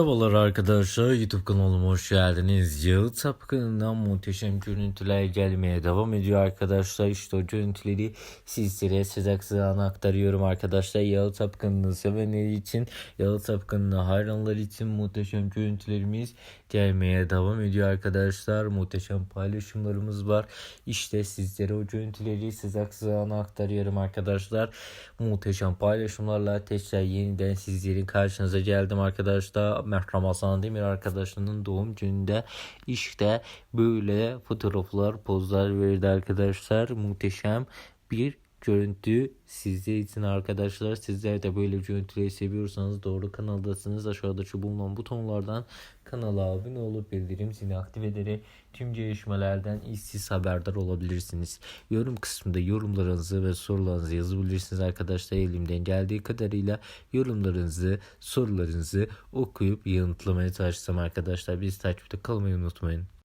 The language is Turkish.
Merhabalar arkadaşlar YouTube kanalıma hoş geldiniz. Yağı Tapkın'dan muhteşem görüntüler gelmeye devam ediyor arkadaşlar. İşte o görüntüleri sizlere sıcak aktarıyorum arkadaşlar. Yağı Tapkın'ın sevenleri için, Yağı Tapkın'ın hayranları için muhteşem görüntülerimiz gelmeye devam ediyor arkadaşlar. Muhteşem paylaşımlarımız var. İşte sizlere o görüntüleri sıcak aktarıyorum arkadaşlar. Muhteşem paylaşımlarla tekrar yeniden sizlerin karşınıza geldim arkadaşlar. Ramazan Demir arkadaşının doğum gününde işte böyle fotoğraflar, pozlar verdi arkadaşlar. Muhteşem bir görüntü sizler için arkadaşlar. Sizler de böyle görüntüleri seviyorsanız doğru kanaldasınız. Aşağıda şu bulunan butonlardan kanala abone olup bildirim zilini aktif ederek tüm gelişmelerden işsiz haberdar olabilirsiniz. Yorum kısmında yorumlarınızı ve sorularınızı yazabilirsiniz arkadaşlar. Elimden geldiği kadarıyla yorumlarınızı, sorularınızı okuyup yanıtlamaya çalışacağım arkadaşlar. Biz takipte kalmayı unutmayın.